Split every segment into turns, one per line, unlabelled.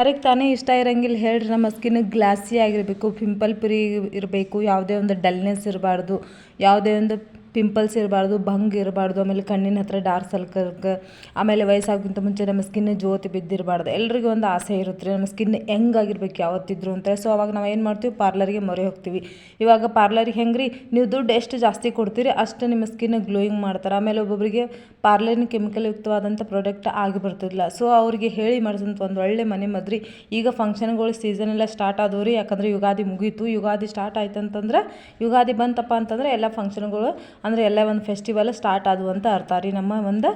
ಯಾರಿಗೆ ತಾನೇ ಇಷ್ಟ ಇರಂಗಿಲ್ಲ ಹೇಳ್ರಿ, ನಮ್ಮ ಸ್ಕಿನ್ ಗ್ಲಾಸಿ ಆಗಿರಬೇಕು ಪಿಂಪಲ್ ಫ್ರೀ ಇರಬೇಕು, ಯಾವುದೇ ಒಂದು ಡಲ್ನೆಸ್ ಇರಬಾರ್ದು, ಯಾವುದೇ ಒಂದು ಪಿಂಪಲ್ಸ್ ಇರಬಾರ್ದು, ಭಂಗ್ ಇರಬಾರ್ದು, ಆಮೇಲೆ ಕಣ್ಣಿನ ಹತ್ರ ಡಾರ್ಕ್ ಸರ್ಕಲ್ಗೆ ಆಮೇಲೆ ವಯಸ್ಸಾಗಿಂತ ಮುಂಚೆ ನಮ್ಮ ಸ್ಕಿನ್ ಜ್ಯೋತಿ ಬಿದ್ದಿರಬಾರ್ದು. ಎಲ್ರಿಗೂ ಒಂದು ಆಸೆ ಇರುತ್ತೆ, ನಮ್ಮ ಸ್ಕಿನ್ ಹೆಂಗಾಗಿರ್ಬೇಕು ಯಾವತ್ತಿದ್ರು ಅಂತ. ಸೊ ಅವಾಗ ನಾವು ಏನು ಮಾಡ್ತೀವಿ? ಪಾರ್ಲರಿಗೆ ಮೊರೆ ಹೋಗ್ತೀವಿ. ಇವಾಗ ಪಾರ್ಲರಿಗೆ ಹೆಂಗೆ ರೀ ನೀವು ದುಡ್ಡು ಎಷ್ಟು ಜಾಸ್ತಿ ಕೊಡ್ತೀರಿ, ಅಷ್ಟು ನಿಮ್ಮ ಸ್ಕಿನ್ ಗ್ಲೋಯಿಂಗ್ ಮಾಡ್ತಾರೆ. ಆಮೇಲೆ ಒಬ್ಬೊಬ್ಬರಿಗೆ ಪಾರ್ಲರಿನ ಕೆಮಿಕಲ್ ಯುಕ್ತವಾದಂಥ ಪ್ರಾಡಕ್ಟ್ ಆಗಿ ಬರ್ತಿಲ್ಲ ಸೊ ಅವರಿಗೆ ಹೇಳಿ ಮಾಡಿಸಂತ ಒಂದು ಒಳ್ಳೆ ಮನೆ ಮದ್ರಿ. ಈಗ ಫಂಕ್ಷನ್ಗಳು ಸೀಸನ್ ಎಲ್ಲ ಸ್ಟಾರ್ಟ್ ಆದವು ರೀ ಯಾಕಂದ್ರೆ ಯುಗಾದಿ ಮುಗೀತು. ಯುಗಾದಿ ಸ್ಟಾರ್ಟ್ ಆಯ್ತು ಅಂತಂದ್ರೆ ಯುಗಾದಿ ಬಂತಪ್ಪ ಅಂತಂದ್ರೆ ಎಲ್ಲ ಫಂಕ್ಷನ್ಗಳು ಅಂದರೆ ಎಲ್ಲ ಒಂದು ಫೆಸ್ಟಿವಲ್ ಸ್ಟಾರ್ಟ್ ಆದವು ಅಂತ ಅರ್ಥ ರೀ ನಮ್ಮ ಒಂದು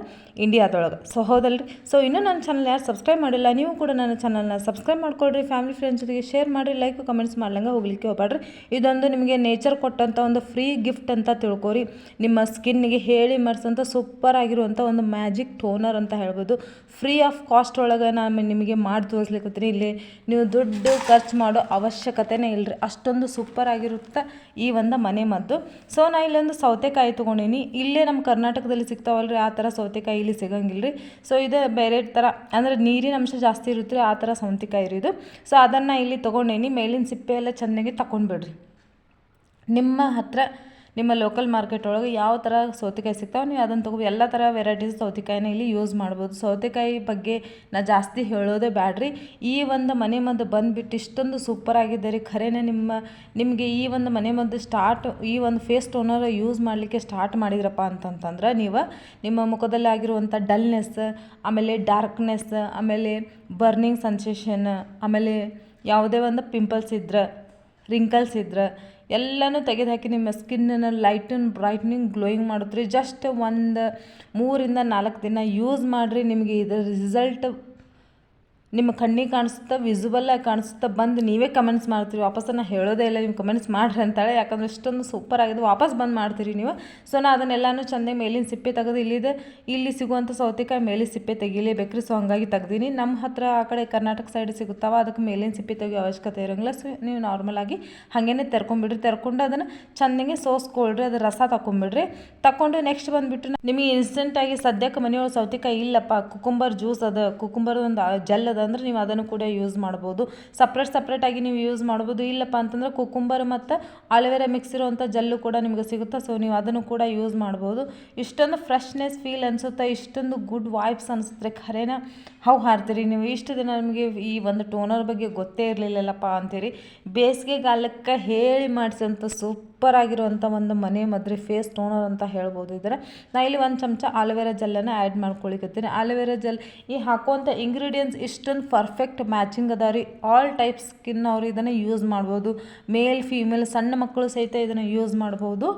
ಇಂಡಿಯಾದೊಳಗೆ ಸೊ ಹೌದಲ್ರಿ? ಸೊ ಇನ್ನೂ ನನ್ನ ಚಾನಲ್ ಯಾರು ಸಬ್ಸ್ಕ್ರೈಬ್ ಮಾಡಿಲ್ಲ, ನೀವು ಕೂಡ ನನ್ನ ಚಾನಲ್ನ ಸಬ್ಸ್ಕ್ರೈಬ್ ಮಾಡ್ಕೊಡ್ರಿ ಫ್ಯಾಮಿಲಿ ಫ್ರೆಂಡ್ಸ್ ಜೊತೆಗೆ ಶೇರ್ ಮಾಡಿ ಲೈಕ್ ಕಮೆಂಟ್ಸ್ ಮಾಡ್ಲಂಗೆ ಹೋಗ್ಲಿಕ್ಕೆ ಹೋಗ್ಬೇಡ್ರಿ ಇದೊಂದು ನಿಮಗೆ ನೇಚರ್ ಕೊಟ್ಟಂಥ ಒಂದು ಫ್ರೀ ಗಿಫ್ಟ್ ಅಂತ ತಿಳ್ಕೊರಿ. ನಿಮ್ಮ ಸ್ಕಿನ್ನಿಗೆ ಹೇಳಿ ಮಾಡಿಸೋಂಥ ಸೂಪರ್ ಆಗಿರುವಂಥ ಒಂದು ಮ್ಯಾಜಿಕ್ ಟೋನರ್ ಅಂತ ಹೇಳ್ಬೋದು. ಫ್ರೀ ಆಫ್ ಕಾಸ್ಟ್ ಒಳಗೆ ನಾನು ನಿಮಗೆ ಮಾಡಿ ತೋರಿಸ್ಲಿಕ್ಕತ್ತೀನಿ ಇಲ್ಲಿ ನೀವು ದುಡ್ಡು ಖರ್ಚು ಮಾಡೋ ಅವಶ್ಯಕತೆನೇ ಇಲ್ಲರಿ ಅಷ್ಟೊಂದು ಸೂಪರ್ ಆಗಿರುತ್ತೆ ಈ ಒಂದು ಮನೆ ಮದ್ದು. ಸೊ ನಾ ಇಲ್ಲೊಂದು ಸೌತೆಕಾಯಿ ತೊಗೊಂಡೀನಿ. ಇಲ್ಲೇ ನಮ್ಮ ಕರ್ನಾಟಕದಲ್ಲಿ ಸಿಗ್ತಾವಲ್ರಿ, ಆ ಥರ ಸೌತೆಕಾಯಿ ಇಲ್ಲಿ ಸಿಗಂಗಿಲ್ಲ ರೀ ಸೊ ಇದು ಬೇರೆ ಥರ ಅಂದರೆ ನೀರಿನ ಅಂಶ ಜಾಸ್ತಿ ಇರುತ್ತೆ ರೀ ಆ ಥರ ಸೌತೆಕಾಯಿ ರೀ ಇದು. ಸೊ ಅದನ್ನು ಇಲ್ಲಿ ತೊಗೊಂಡೇನಿ. ಮೇಲಿನ ಸಿಪ್ಪೆ ಎಲ್ಲ ಚೆನ್ನಾಗಿ ತಗೊಂಡ್ಬಿಡ್ರಿ ನಿಮ್ಮ ಹತ್ರ ನಿಮ್ಮ ಲೋಕಲ್ ಮಾರ್ಕೆಟ್ ಒಳಗೆ ಯಾವ ಥರ ಸೌತೆಕಾಯಿ ಸಿಗ್ತಾವೆ ನೀವು ಅದನ್ನು ತಗೋ, ಎಲ್ಲ ಥರ ವೆರೈಟೀಸ್ ಸೌತೆಕಾಯಿನ ಇಲ್ಲಿ ಯೂಸ್ ಮಾಡ್ಬೋದು. ಸೌತೆಕಾಯಿ ಬಗ್ಗೆ ನಾ ಜಾಸ್ತಿ ಹೇಳೋದೇ ಬ್ಯಾಡ್ರಿ. ಈ ಒಂದು ಮನೆ ಮದ್ದು ಬಂದುಬಿಟ್ಟು ಇಷ್ಟೊಂದು ಸೂಪರ್ ಆಗಿದೆ ರೀ. ಖರೇನೆ ನಿಮ್ಮ, ನಿಮಗೆ ಈ ಒಂದು ಮನೆ ಮದ್ದು ಸ್ಟಾರ್ಟ್ ಈ ಒಂದು ಫೇಸ್ ಟೋನರ್ ಯೂಸ್ ಮಾಡಲಿಕ್ಕೆ ಸ್ಟಾರ್ಟ್ ಮಾಡಿದ್ರಪ್ಪ ಅಂತಂತಂದ್ರೆ ನೀವು ನಿಮ್ಮ ಮುಖದಲ್ಲಿ ಆಗಿರುವಂಥ ಡಲ್ನೆಸ್ ಆಮೇಲೆ ಡಾರ್ಕ್ನೆಸ್ ಆಮೇಲೆ ಬರ್ನಿಂಗ್ ಸೆನ್ಸೇಷನ್ ಆಮೇಲೆ ಯಾವುದೇ ಒಂದು ಪಿಂಪಲ್ಸ್ ಇದ್ರೆ ರಿಂಕಲ್ಸ್ ಇದ್ರೆ ಎಲ್ಲನೂ ತೆಗೆದುಹಾಕಿ ನಿಮ್ಮ ಸ್ಕಿನ್ನನ್ನು ಲೈಟನ್ ಬ್ರೈಟ್ನಿಂಗ್ ಗ್ಲೋಯಿಂಗ್ ಮಾಡುತ್ತೆ ಜಸ್ಟ್ ಒಂದು ಮೂರಿಂದ ನಾಲ್ಕು ದಿನ ಯೂಸ್ ಮಾಡಿರಿ. ನಿಮಗೆ ಇದರ ರಿಸಲ್ಟ್ ನಿಮ್ಮ ಕಣ್ಣಿಗೆ ಕಾಣಿಸುತ್ತಾ ಆಗಿ ಕಾಣಿಸುತ್ತಾ ಬಂದು ನೀವೇ ಕಮೆಂಟ್ಸ್ ಮಾಡ್ತೀರಿ. ವಾಪಸ್ ನಾನು ಹೇಳೋದೇ ಇಲ್ಲ, ನೀವು ಕಮೆಂಟ್ಸ್ ಮಾಡ್ರಿ ಅಂತಾಳೆ. ಯಾಕಂದ್ರೆ ಇಷ್ಟೊಂದು ಸೂಪರ್ ಆಗಿದೆ. ವಾಪಸ್ ಬಂದು ಮಾಡ್ತೀರಿ ನೀವು. ಸೊ ನಾನು ಅದನ್ನೆಲ್ಲನೂ ಚೆಂದಾಗಿ ಮೇಲಿನ ಸಿಪ್ಪೆ ತೆಗೆದು ಇಲ್ಲಿದೆ. ಇಲ್ಲಿ ಸಿಗುವಂಥ ಸೌತೆಕಾಯಿ ಮೇಲಿನ ಸಿಪ್ಪೆ ತೆಗಿಲೇಬೇಕ್ರಿ. ಸೊ ಹಂಗಾಗಿ ತೆಗ್ದೀನಿ. ನಮ್ಮ ಹತ್ರ ಆ ಕಡೆ ಕರ್ನಾಟಕ ಸೈಡ್ ಸಿಗುತ್ತಾವ, ಅದಕ್ಕೆ ಮೇಲಿನ ಸಿಪ್ಪೆ ತೆಗೆಯೋ ಅವಶ್ಯಕತೆ ಇರೋಂಗಿಲ್ಲ. ಸೊ ನೀವು ನಾರ್ಮಲಾಗಿ ಹಾಗೇನೆ ತೆರ್ಕೊಂಬಿಡ್ರಿ. ತೆರ್ಕೊಂಡು ಅದನ್ನು ಚೆಂದಂಗೆ ಸೋಸ್ಕೊಳ್ರಿ. ಅದು ರಸ ತಗೊಂಬಿಡ್ರಿ ತಗೊಂಡು ನೆಕ್ಸ್ಟ್ ಬಂದುಬಿಟ್ಟು ನಿಮಗೆ ಇನ್ಸ್ಟೆಂಟಾಗಿ ಸದ್ಯಕ್ಕೆ ಮನೆಯೊಳಗೆ ಸೌತೆಕಾಯಿ ಇಲ್ಲಪ್ಪ. ಕುಕುಂಬರ್ ಜ್ಯೂಸ್ ಅದ. ಕುಕುಂಬರ್ ಒಂದು ಜಲ್ ಅದ. ಅಂದ್ರೆ ನೀವು ಅದನ್ನು ಕೂಡ ಯೂಸ್ ಮಾಡ್ಬೋದು. ಸಪ್ರೇಟ್ ಸಪ್ರೇಟಾಗಿ ನೀವು ಯೂಸ್ ಮಾಡ್ಬೋದು. ಇಲ್ಲಪ್ಪ ಅಂತಂದ್ರೆ ಕುಕುಂಬರ್ ಮತ್ತು ಆಲೋವೆರಾ ಮಿಕ್ಸ್ ಇರುವಂಥ ಜಲ್ಲು ಕೂಡ ನಿಮಗೆ ಸಿಗುತ್ತೆ? ಸೊ ನೀವು ಅದನ್ನು ಕೂಡ ಯೂಸ್ ಮಾಡ್ಬೋದು. ಇಷ್ಟೊಂದು ಫ್ರೆಶ್ನೆಸ್ ಫೀಲ್ ಅನಿಸುತ್ತೆ? ಇಷ್ಟೊಂದು ಗುಡ್ ವೈಬ್ಸ್ ಅನಿಸುತ್ತೆ. ಖರೇನ? ಹೌ ಹಾರ್ತೀರಿ ನೀವು? ಇಷ್ಟು ದಿನ ನಿಮಗೆ ಈ ಒಂದು ಟೋನರ್ ಬಗ್ಗೆ ಗೊತ್ತೇ ಇರಲಿಲ್ಲಲ್ಲಪ್ಪ ಅಂತೀರಿ. ಬೇಸಿಗೆಗಾಲಕ್ಕೆ ಹೇಳಿ ಮಾಡಿಸೋಂಥ ಸೂಪರ್ ಆಗಿರುವಂಥ ಒಂದು ಮನೆ ಮದ್ರಿ ಫೇಸ್ ಟೋನರ್ ಅಂತ ಹೇಳ್ಬೋದು ಇದರ. ನಾ ಇಲ್ಲಿ ಒಂದು ಚಮಚ ಆಲೋವೆರಾ ಜೆಲ್ಲನ್ನು ಆ್ಯಡ್ ಮಾಡ್ಕೊಳಿಕತ್ತೀನಿ ಆಲೋವೆರಾ ಜೆಲ್ ಈ ಹಾಕುವಂಥ ಇಂಗ್ರೀಡಿಯೆಂಟ್ಸ್ ಇಷ್ಟೊಂದು ಪರ್ಫೆಕ್ಟ್ ಮ್ಯಾಚಿಂಗ್ ಅದ ರೀ. ಆಲ್ ಟೈಪ್ ಸ್ಕಿನ್ ಅವರು ಇದನ್ನು ಯೂಸ್ ಮಾಡ್ಬೋದು. ಮೇಲ್ ಫೀಮೇಲ್ ಸಣ್ಣ ಮಕ್ಕಳು ಸಹಿತ ಇದನ್ನು ಯೂಸ್ ಮಾಡ್ಬೋದು.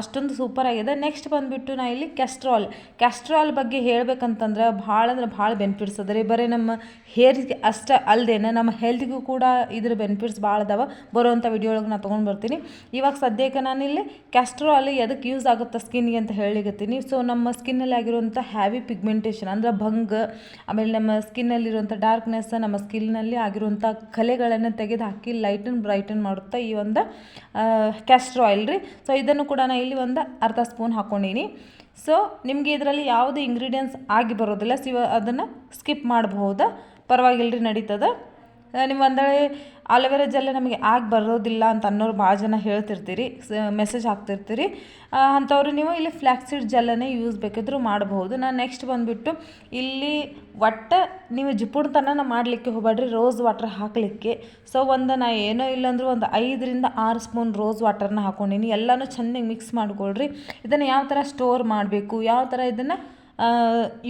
ಅಷ್ಟೊಂದು ಸೂಪರ್ ಆಗಿದೆ. ನೆಕ್ಸ್ಟ್ ಬಂದುಬಿಟ್ಟು ನಾ ಇಲ್ಲಿ ಕೆಸ್ಟ್ರಾಲ್ ಕೆಸ್ಟ್ರಾಲ್ ಬಗ್ಗೆ ಹೇಳ್ಬೇಕಂತಂದ್ರೆ ಭಾಳ ಅಂದ್ರೆ ಭಾಳ ಬೆನಿಫಿಟ್ಸ್ ಅದ ರೀ. ಬರೀ ನಮ್ಮ ಹೇರ್ಗೆ ಅಷ್ಟೇ ಅಲ್ಲದೇನೆ ನಮ್ಮ ಹೆಲ್ತ್ಗೂ ಕೂಡ ಇದ್ರ ಬೆನಿಫಿಟ್ಸ್ ಭಾಳ ಅದಾವ. ಬರುವಂಥ ವಿಡಿಯೋ ಒಳಗೆ ನಾನು ತೊಗೊಂಡು ಬರ್ತೀನಿ. ಇವಾಗ ಸದ್ಯಕ್ಕೆ ನಾನಿಲ್ಲಿ ಕ್ಯಾಸ್ಟ್ರಾಲ್ ಎದಕ್ಕೆ ಯೂಸ್ ಆಗುತ್ತೆ ಸ್ಕಿನ್ಗೆ ಅಂತ ಹೇಳಿಗತ್ತೀನಿ. ಸೊ ನಮ್ಮ ಸ್ಕಿನ್ನಲ್ಲಿ ಆಗಿರುವಂಥ ಹ್ಯಾವಿ ಪಿಗ್ಮೆಂಟೇಷನ್ ಅಂದ್ರೆ ಭಂಗ, ಆಮೇಲೆ ನಮ್ಮ ಸ್ಕಿನ್ನಲ್ಲಿರುವಂಥ ಡಾರ್ಕ್ನೆಸ್ ನಮ್ಮ ಸ್ಕಿನ್ನಲ್ಲಿ ಆಗಿರುವಂಥ ಕಲೆಗಳನ್ನು ತೆಗೆದು ಹಾಕಿ ಲೈಟನ್ ಬ್ರೈಟನ್ ಮಾಡುತ್ತಾ ಈ ಒಂದು ಕ್ಯಾಸ್ಟ್ರೋ ಆಯಿಲ್ ರೀ. ಸೊ ಇದನ್ನು ಕೂಡ ನಾನು ಇಲ್ಲಿ ಒಂದು ಅರ್ಧ ಸ್ಪೂನ್ ಹಾಕ್ಕೊಂಡೀನಿ ಸೊ ನಿಮಗೆ ಇದರಲ್ಲಿ ಯಾವುದೇ ಇಂಗ್ರೀಡಿಯೆಂಟ್ಸ್ ಆಗಿ ಬರೋದಿಲ್ಲ ಸಿವ ಅದನ್ನು ಸ್ಕಿಪ್ ಮಾಡಬಹುದು ಪರವಾಗಿಲ್ಲ ರೀ ನಡೀತದೆ ನೀವು ಒಂದಳೆ ಆಲೋವೆರಾ ಜೆಲ್ ನಮಗೆ ಆಗಿ ಬರೋದಿಲ್ಲ ಅಂತ ಅನ್ನೋರು ಭಾಳ ಜನ ಹೇಳ್ತಿರ್ತೀರಿ ಮೆಸೇಜ್ ಹಾಕ್ತಿರ್ತೀರಿ. ಅಂಥವ್ರು ನೀವು ಇಲ್ಲಿ ಫ್ಲ್ಯಾಕ್ಸಿಡ್ ಜೆಲ್ಲನ್ನೇ ಯೂಸ್ ಬೇಕಿದ್ರೂ ಮಾಡಬಹುದು. ನಾನು ನೆಕ್ಸ್ಟ್ ಬಂದುಬಿಟ್ಟು ಇಲ್ಲಿ ಒಟ್ಟು ನೀವು ಜಿಪುಣತನ ಮಾಡಲಿಕ್ಕೆ ಹೋಗಬೇಡ್ರಿ ರೋಸ್ ವಾಟರ್ ಹಾಕಲಿಕ್ಕೆ. ಸೊ ಒಂದು ನಾ ಏನೋ ಇಲ್ಲಾಂದ್ರೂ ಒಂದು ಐದರಿಂದ ಆರು ಸ್ಪೂನ್ ರೋಸ್ ವಾಟರ್ನ ಹಾಕ್ಕೊಂಡಿನಿ ಎಲ್ಲನೂ ಚೆನ್ನಾಗಿ ಮಿಕ್ಸ್ ಮಾಡ್ಕೊಳ್ರಿ. ಇದನ್ನು ಯಾವ ಥರ ಸ್ಟೋರ್ ಮಾಡಬೇಕು, ಯಾವ ಥರ ಇದನ್ನು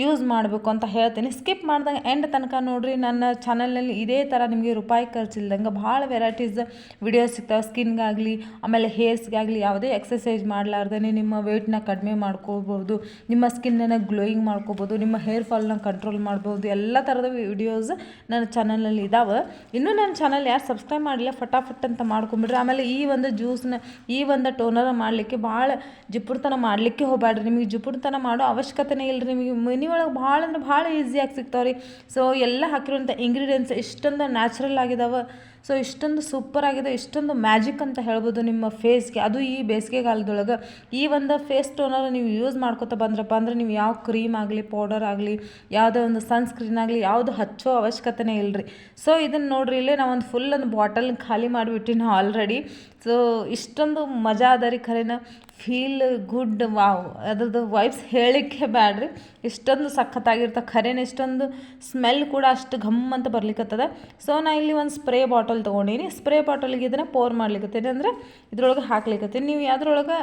ಯೂಸ್ ಮಾಡಬೇಕು ಅಂತ ಹೇಳ್ತೀನಿ. ಸ್ಕಿಪ್ ಮಾಡ್ದಂಗೆ ಎಂಡ್ ತನಕ ನೋಡಿರಿ, ನನ್ನ ಚಾನಲ್ನಲ್ಲಿ ಇದೇ ಥರ ನಿಮಗೆ ರೂಪಾಯಿ ಖರ್ಚಿಲ್ದಂಗೆ ಭಾಳ ವೆರೈಟೀಸ್ ವಿಡಿಯೋಸ್ ಸಿಗ್ತಾವೆ. ಸ್ಕಿನ್ಗಾಗಲಿ ಆಮೇಲೆ ಹೇರ್ಸ್ಗಾಗಲಿ ಯಾವುದೇ ಎಕ್ಸಸೈಸ್ ಮಾಡಲಾರ್ದೇ ನಿಮ್ಮ ವೆಯ್ಟ್ನ ಕಡಿಮೆ ಮಾಡ್ಕೋಬೋದು ನಿಮ್ಮ ಸ್ಕಿನ್ನನ್ನು ಗ್ಲೋಯಿಂಗ್ ಮಾಡ್ಕೋಬೋದು ನಿಮ್ಮ ಹೇರ್ ಫಾಲ್ನ ಕಂಟ್ರೋಲ್ ಮಾಡ್ಬೋದು. ಎಲ್ಲ ಥರದ ವಿಡಿಯೋಸ್ ನನ್ನ ಚಾನಲಲ್ಲಿ ಇದ್ದಾವೆ ಇನ್ನೂ ನನ್ನ ಚಾನಲ್ ಯಾರು ಸಬ್ಸ್ಕ್ರೈಬ್ ಮಾಡಿಲ್ಲ ಫಟಾಫಟ್ ಅಂತ ಮಾಡ್ಕೊಂಬಿಡ್ರಿ. ಆಮೇಲೆ ಈ ಒಂದು ಜ್ಯೂಸ್ನ ಈ ಒಂದು ಟೋನರ್ ಮಾಡಲಿಕ್ಕೆ ಭಾಳ ಜಿಪುರ್ತನ ಮಾಡಲಿಕ್ಕೆ ಹೋಗಬೇಡ್ರಿ ನಿಮಗೆ ಜಿಪುರ್ತನ ಮಾಡೋ ಅವಶ್ಯಕತೆನೇ ಇಲ್ಲ. ರೀ ನಿಮಗೆ. ಮನೆ ಒಳಗೆ ಭಾಳ ಅಂದ್ರೆ ಭಾಳ ಈಸಿಯಾಗಿ ಸಿಗ್ತಾವೆ ರೀ ಸೊ ಎಲ್ಲ ಹಾಕಿರುವಂಥ ಇಂಗ್ರೀಡಿಯೆಂಟ್ಸ್ ಇಷ್ಟೊಂದು ನ್ಯಾಚುರಲ್ ಆಗಿದಾವೆ. ಸೊ ಇಷ್ಟೊಂದು ಸೂಪರ್ ಆಗಿದೆ, ಇಷ್ಟೊಂದು ಮ್ಯಾಜಿಕ್ ಅಂತ ಹೇಳ್ಬೋದು ನಿಮ್ಮ ಫೇಸ್ಗೆ ಅದು ಈ ಬೇಸಿಗೆಗಾಲದೊಳಗೆ ಈ ಒಂದು ಫೇಸ್ ಟೋನರ್ ನೀವು ಯೂಸ್ ಮಾಡ್ಕೊತ ಬಂದ್ರಪ್ಪ ಅಂದ್ರೆ ನೀವು ಯಾವ ಕ್ರೀಮ್ ಆಗಲಿ ಪೌಡರ್ ಆಗಲಿ, ಯಾವುದೇ ಒಂದು ಸನ್ಸ್ಕ್ರೀನ್ ಆಗಲಿ, ಯಾವುದು ಹಚ್ಚೋ ಅವಶ್ಯಕತೆನೇ ಇಲ್ಲರಿ ಸೊ ಇದನ್ನು ನೋಡ್ರಿ, ಇಲ್ಲೇ ಒಂದು ಫುಲ್ ಒಂದು ಬಾಟಲ್ ಖಾಲಿ ಮಾಡಿಬಿಟ್ಟಿನ ಆಲ್ರೆಡಿ ಸೊ ಇಷ್ಟೊಂದು ಮಜಾ ಅದ ರೀ ಖರೇನ. ಫೀಲ್ ಗುಡ್ ವಾವ್ ಅದ್ರದ್ದು ವೈಬ್ಸ್ ಹೇಳಲಿಕ್ಕೆ ಬ್ಯಾಡ್ರಿ. ಇಷ್ಟೊಂದು ಸಖತ್ತಾಗಿರ್ತ ಖರೇನ ಇಷ್ಟೊಂದು ಸ್ಮೆಲ್ ಕೂಡ ಅಷ್ಟು ಘಮ್ ಅಂತ ಬರ್ಲಿಕ್ಕತ್ತದ ಸೊ ನಾ ಇಲ್ಲಿ ಒಂದು ಸ್ಪ್ರೇ ಬಾಟಲ್ ತೊಗೊಂಡೀನಿ. ಸ್ಪ್ರೇ ಬಾಟಲ್ಗೆ ಇದನ್ನು ಪೋರ್ ಮಾಡ್ಲಿಕ್ಕತ್ತೀನಿ ಅಂದರೆ ಇದ್ರೊಳಗೆ ಹಾಕ್ಲಿಕ್ಕತ್ತೀನಿ ನೀವು ಯಾವ್ದ್ರೊಳಗೆ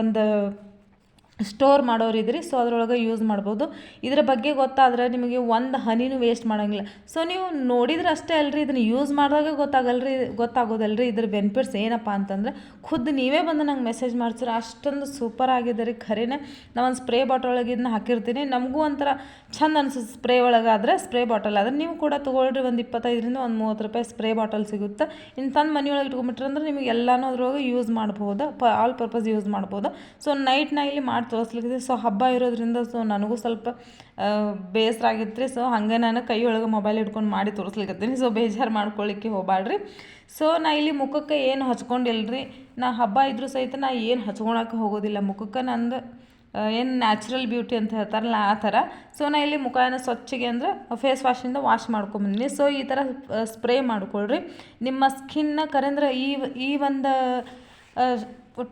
ಒಂದು ಸ್ಟೋರ್ ಮಾಡೋರಿದ್ರಿ ಸೊ ಅದ್ರೊಳಗೆ ಯೂಸ್ ಮಾಡ್ಬೋದು. ಇದ್ರ ಬಗ್ಗೆ ಗೊತ್ತಾದ್ರೆ ನಿಮಗೆ ಒಂದು ಹನಿನೂ ವೇಸ್ಟ್ ಮಾಡೋಂಗಿಲ್ಲ. ಸೊ ನೀವು ನೋಡಿದ್ರೆ ಅಷ್ಟೇ ಅಲ್ರಿ, ಇದನ್ನು ಯೂಸ್ ಮಾಡಿದಾಗ ಗೊತ್ತಾಗಲ್ರಿ, ಗೊತ್ತಾಗೋದಲ್ರಿ ಇದ್ರ ಬೆನಿಫಿಟ್ಸ್ ಏನಪ್ಪ ಅಂತಂದ್ರೆ ಖುದ್ದು ನೀವೇ ಬಂದು ನಂಗೆ ಮೆಸೇಜ್ ಮಾಡ್ತೀರ ಅಷ್ಟೊಂದು ಸೂಪರ್ ಆಗಿದೆ ರೀ, ಖರೇನೆ. ನಾ ಒಂದು ಸ್ಪ್ರೇ ಬಾಟಲ್ ಒಳಗೆ ಇದನ್ನ ಹಾಕಿರ್ತೀನಿ. ನಮಗೂ ಒಂಥರ ಚಂದ ಅನ್ಸುತ್ತೆ ಸ್ಪ್ರೇ ಒಳಗಾದ್ರೆ ಸ್ಪ್ರೇ ಬಾಟಲ್ ಆದರೆ ನೀವು ಕೂಡ ತೊಗೊಳ್ರಿ, ಒಂದು ಇಪ್ಪತ್ತೈದರಿಂದ ಒಂದು ಮೂವತ್ತು ರೂಪಾಯಿ ಸ್ಪ್ರೇ ಬಾಟಲ್ ಸಿಗುತ್ತೆ. ಇನ್ನು ತಂದು ಮನೆಯೊಳಗೆ ಇಟ್ಕೊಂಬಿಟ್ರೆ ಅಂದ್ರೆ ನಿಮಗೆ ಎಲ್ಲನೂ ಅದ್ರೊಳಗೆ ಯೂಸ್ ಮಾಡ್ಬೋದು, ಪ ಆಲ್ ಪರ್ಪಸ್ ಯೂಸ್ ಮಾಡ್ಬೋದು. ಸೊ ನೈಟ್ ನಾ ಇಲ್ಲಿ ಮಾಡಿ ತೋರಿಸ್ಲಿಕ್ಕೆ ಸೊ ಹಬ್ಬ ಇರೋದ್ರಿಂದ ಸೊ ನನಗೂ ಸ್ವಲ್ಪ ಬೇಸರ ಆಗಿತ್ತು ರೀ ಸೊ ಹಾಗೆ ನಾನು ಕೈಯೊಳಗೆ ಮೊಬೈಲ್ ಹಿಡ್ಕೊಂಡು ಮಾಡಿ ತೋರಿಸ್ಲಿಕ್ಕತ್ತೀನಿ ಸೊ ಬೇಜಾರು ಮಾಡ್ಕೊಳ್ಳಿಕ್ಕೆ ಹೋಗ್ಬಾಡ್ರಿ ಸೊ ನಾ ಇಲ್ಲಿ ಮುಖಕ್ಕೆ ಏನು ಹಚ್ಕೊಂಡಿಲ್ರಿ? ನಾ ಹಬ್ಬ ಇದ್ರೂ ಸಹಿತ ನಾ ಏನು ಹಚ್ಕೊಳಕ್ಕೆ ಹೋಗೋದಿಲ್ಲ. ಮುಖಕ್ಕೆ ನಂದು ಏನು ನ್ಯಾಚುರಲ್ ಬ್ಯೂಟಿ ಅಂತ ಹೇಳ್ತಾರಲ್ಲ ಆ ಥರ. ಸೊ ನಾ ಇಲ್ಲಿ ಮುಖನ ಸ್ವಚ್ಛಗೆ ಅಂದರೆ ಫೇಸ್ ವಾಶಿಂದ ವಾಶ್ ಮಾಡ್ಕೊಂಬಂದಿನಿ. ಸೊ ಈ ಥರ ಸ್ಪ್ರೇ ಮಾಡ್ಕೊಳ್ರಿ. ನಿಮ್ಮ ಸ್ಕಿನ್ನ ಕರೆಂದ್ರೆ ಈ ಈ ಒಂದು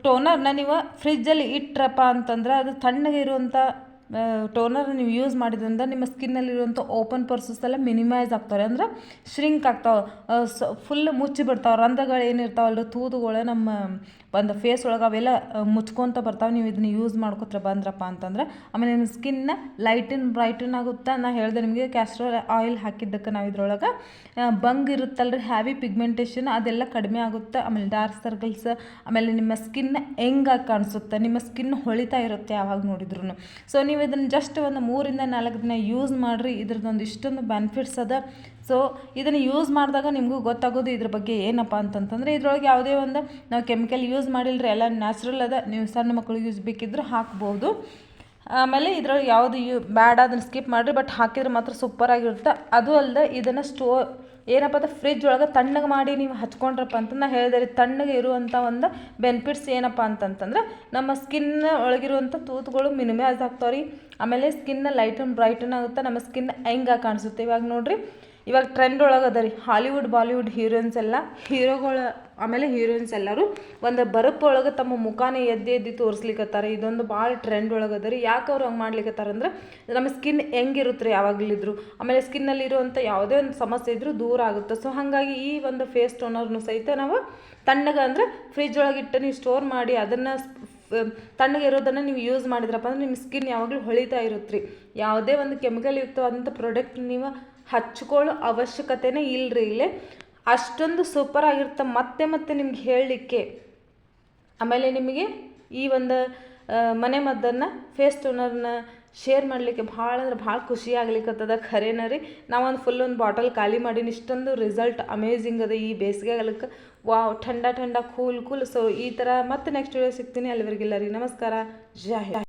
ಟೋನರ್ನ ನೀವು ಫ್ರಿಜ್ಜಲ್ಲಿ ಇಟ್ರಪ್ಪ ಅಂತಂದ್ರೆ ಅದು ತಣ್ಣಗೆ ಇರುವಂಥ ಟೋನರ್ ನೀವು ಯೂಸ್ ಮಾಡಿದ್ರಿಂದ ನಿಮ್ಮ ಸ್ಕಿನ್ನಲ್ಲಿರುವಂಥ ಓಪನ್ ಪರ್ಸಸ್ ಎಲ್ಲ ಮಿನಿಮೈಸ್ ಆಗ್ತಾರೆ. ಅಂದ್ರೆ ಶ್ರಿಂಕ್ ಆಗ್ತಾವೆ. ಸ ಫುಲ್ ಮುಚ್ಚಿ ಬಿಡ್ತಾವೆ. ರಂಧ್ರಗಳು ಏನಿರ್ತಾವಲ್ಲ ತೂದುಗಳು ನಮ್ಮ ಒಂದು ಫೇಸ್ ಒಳಗೆ ಅವೆಲ್ಲ ಮುಚ್ಕೊತ ಬರ್ತಾವೆ. ನೀವು ಇದನ್ನ ಯೂಸ್ ಮಾಡ್ಕೊತ್ರೆ ಬಂದ್ರಪ್ಪ ಅಂತಂದ್ರೆ, ಆಮೇಲೆ ನಿಮ್ಮ ಸ್ಕಿನ್ನ ಲೈಟಿನ್ ಬ್ರೈಟನ್ ಆಗುತ್ತೆ? ನಾ ಹೇಳಿದೆ ನಿಮಗೆ ಕ್ಯಾಸ್ಟ್ರೋಲ್ ಆಯಿಲ್ ಹಾಕಿದ್ದಕ್ಕೆ ನಾವು ಇದ್ರೊಳಗೆ. ಬಂಗ್ ಇರುತ್ತಲ್ರಿ? ಹ್ಯಾವಿ ಪಿಗ್ಮೆಂಟೇಷನ್ ಅದೆಲ್ಲ ಕಡಿಮೆ ಆಗುತ್ತೆ? ಆಮೇಲೆ ಡಾರ್ಕ್ ಸರ್ಕಲ್ಸ್ ಆಮೇಲೆ ನಿಮ್ಮ ಸ್ಕಿನ್ ಹೆಂಗಾಗಿ ಕಾಣಿಸುತ್ತೆ? ನಿಮ್ಮ ಸ್ಕಿನ್ ಹೊಳಿತಾ ಇರುತ್ತೆ ಯಾವಾಗ ನೋಡಿದ್ರು ಸೊ ನೀವು ಇದನ್ನು ಜಸ್ಟ್ ಒಂದು ಮೂರಿಂದ ನಾಲ್ಕು ದಿನ ಯೂಸ್ ಮಾಡಿರಿ, ಇದ್ರದ್ದೊಂದು ಇಷ್ಟೊಂದು ಬೆನಿಫಿಟ್ಸ್ ಅದ. ಸೊ ಇದನ್ನು ಯೂಸ್ ಮಾಡಿದಾಗ ನಿಮಗೂ ಗೊತ್ತಾಗೋದು ಇದ್ರ ಬಗ್ಗೆ ಏನಪ್ಪ ಅಂತಂತಂದರೆ, ಇದರೊಳಗೆ ಯಾವುದೇ ಒಂದು ನಾವು ಕೆಮಿಕಲ್ ಯೂಸ್ ಮಾಡಿಲ್ಲರಿ ಎಲ್ಲ ನ್ಯಾಚುರಲ್ ಅದ, ನೀವು ಸಣ್ಣ ಮಕ್ಕಳಿಗೆ ಯೂಸ್ ಬೇಕಿದ್ರೆ ಹಾಕ್ಬೋದು. ಆಮೇಲೆ ಇದ್ರೊಳಗೆ ಯಾವುದು ಯೂ ಬ್ಯಾಡ ಅದನ್ನು ಸ್ಕಿಪ್ ಮಾಡಿರಿ ಬಟ್ ಹಾಕಿದ್ರೆ ಮಾತ್ರ ಸೂಪರಾಗಿರುತ್ತೆ ಅದು ಅಲ್ಲದೆ ಇದನ್ನು ಸ್ಟೋ ಏನಪ್ಪ ಅಂದ್ರೆ ಫ್ರಿಜ್ ಒಳಗೆ ತಣ್ಣಗೆ ಮಾಡಿ ನೀವು ಹಚ್ಕೊಂಡ್ರಪ್ಪ ಅಂತ ನಾ ಹೇಳಿದೆ ರೀ, ತಣ್ಣಗೆ ಇರುವಂಥ ಒಂದು ಬೆನಿಫಿಟ್ಸ್ ಏನಪ್ಪ ಅಂತಂತಂದ್ರೆ ನಮ್ಮ ಸ್ಕಿನ್ ಒಳಗಿರುವಂಥ ತೂತುಗಳು ಮಿನಿಮೈಸ್ ಆಗ್ತಾವೆ ರೀ. ಆಮೇಲೆ ಸ್ಕಿನ್ನ ಲೈಟನ್ ಬ್ರೈಟನ್ ಆಗುತ್ತೆ, ನಮ್ಮ ಸ್ಕಿನ್ ಹೆಂಗೆ ಕಾಣಿಸುತ್ತೆ ಇವಾಗ ನೋಡಿರಿ. ಇವಾಗ ಟ್ರೆಂಡ್ ಒಳಗೆ ಅದರಿ ಹಾಲಿವುಡ್ ಬಾಲಿವುಡ್ ಹೀರೋಯಿನ್ಸ್ ಎಲ್ಲ, ಹೀರೋಗಳು, ಆಮೇಲೆ ಹೀರೋಯಿನ್ಸ್ ಎಲ್ಲರೂ ಒಂದು ಬರಪ್ ಒಳಗೆ ತಮ್ಮ ಮುಖಾನೇ ಎದ್ದು ಎದ್ದು ತೋರಿಸ್ಲಿಕ್ಕತ್ತಾರೆ ಇದೊಂದು ಭಾಳ ಟ್ರೆಂಡ್ ಒಳಗೆ ಅದ ರೀ. ಯಾಕೆ ಅವ್ರು ಹಂಗೆ ಮಾಡ್ಲಿಕ್ಕತ್ತಾರ ಅಂದ್ರೆ, ನಮ್ಮ ಸ್ಕಿನ್ ಹೆಂಗಿರುತ್ತೆ ರೀ ಯಾವಾಗಲಿದ್ರು. ಆಮೇಲೆ ಸ್ಕಿನ್ನಲ್ಲಿ ಇರುವಂಥ ಯಾವುದೇ ಒಂದು ಸಮಸ್ಯೆ ಇದ್ದರೂ ದೂರ ಆಗುತ್ತೆ. ಸೊ ಹಾಗಾಗಿ ಈ ಒಂದು ಫೇಸ್ ಟೋನರ್ನು ಸಹಿತ ನಾವು ತಣ್ಣಗೆ ಅಂದರೆ ಫ್ರಿಜ್ ಒಳಗಿಟ್ಟು ನೀವು ಸ್ಟೋರ್ ಮಾಡಿ ಅದನ್ನು ತಣ್ಣಗೆ ಇರೋದನ್ನು ನೀವು ಯೂಸ್ ಮಾಡಿದ್ರಪ್ಪ ಅಂದ್ರೆ ನಿಮ್ಮ ಸ್ಕಿನ್ ಯಾವಾಗಲೂ ಹೊಳಿತಾ ಇರುತ್ತೆ ರೀ. ಯಾವುದೇ ಒಂದು ಕೆಮಿಕಲ್ ಯುಕ್ತವಾದಂಥ ಪ್ರಾಡಕ್ಟ್ ನೀವು ಹಚ್ಕೊಳ್ಳೋ ಅವಶ್ಯಕತೆನೇ ಇಲ್ಲರಿ ಇಲ್ಲಿ. ಅಷ್ಟೊಂದು ಸೂಪರ್ ಆಗಿರುತ್ತೆ. ಮತ್ತೆ ಮತ್ತೆ ನಿಮ್ಗೆ ಹೇಳಲಿಕ್ಕೆ. ಆಮೇಲೆ ನಿಮಗೆ ಈ ಒಂದು ಮನೆ ಮದ್ದನ್ನು ಫೇಸ್ ಟೋನರ್ನ ಶೇರ್ ಮಾಡಲಿಕ್ಕೆ ಭಾಳ ಅಂದ್ರೆ ಭಾಳ ಖುಷಿ ಆಗ್ಲಿಕ್ಕತ್ತದ ಖರೇನ ರೀ? ನಾವೊಂದು ಫುಲ್ ಒಂದು ಬಾಟಲ್ ಖಾಲಿ ಮಾಡೀನಿ. ಇಷ್ಟೊಂದು ರಿಸಲ್ಟ್ ಅಮೇಝಿಂಗ್ ಅದ ಈ ಬೇಸಿಗೆಗಾಲಕ್ಕೆ. ವಾವ್ ಠಂಡ ಠಂಡ ಕೂಲ್ ಕೂಲ್ ಸೊ ಈ ಥರ ಮತ್ತೆ ನೆಕ್ಸ್ಟ್ ವಿಡಿಯೋ ಸಿಗ್ತೀನಿ. ಅಲ್ಲಿವರೆಗಿಲ್ಲ ರೀ. ನಮಸ್ಕಾರ. ಜೈ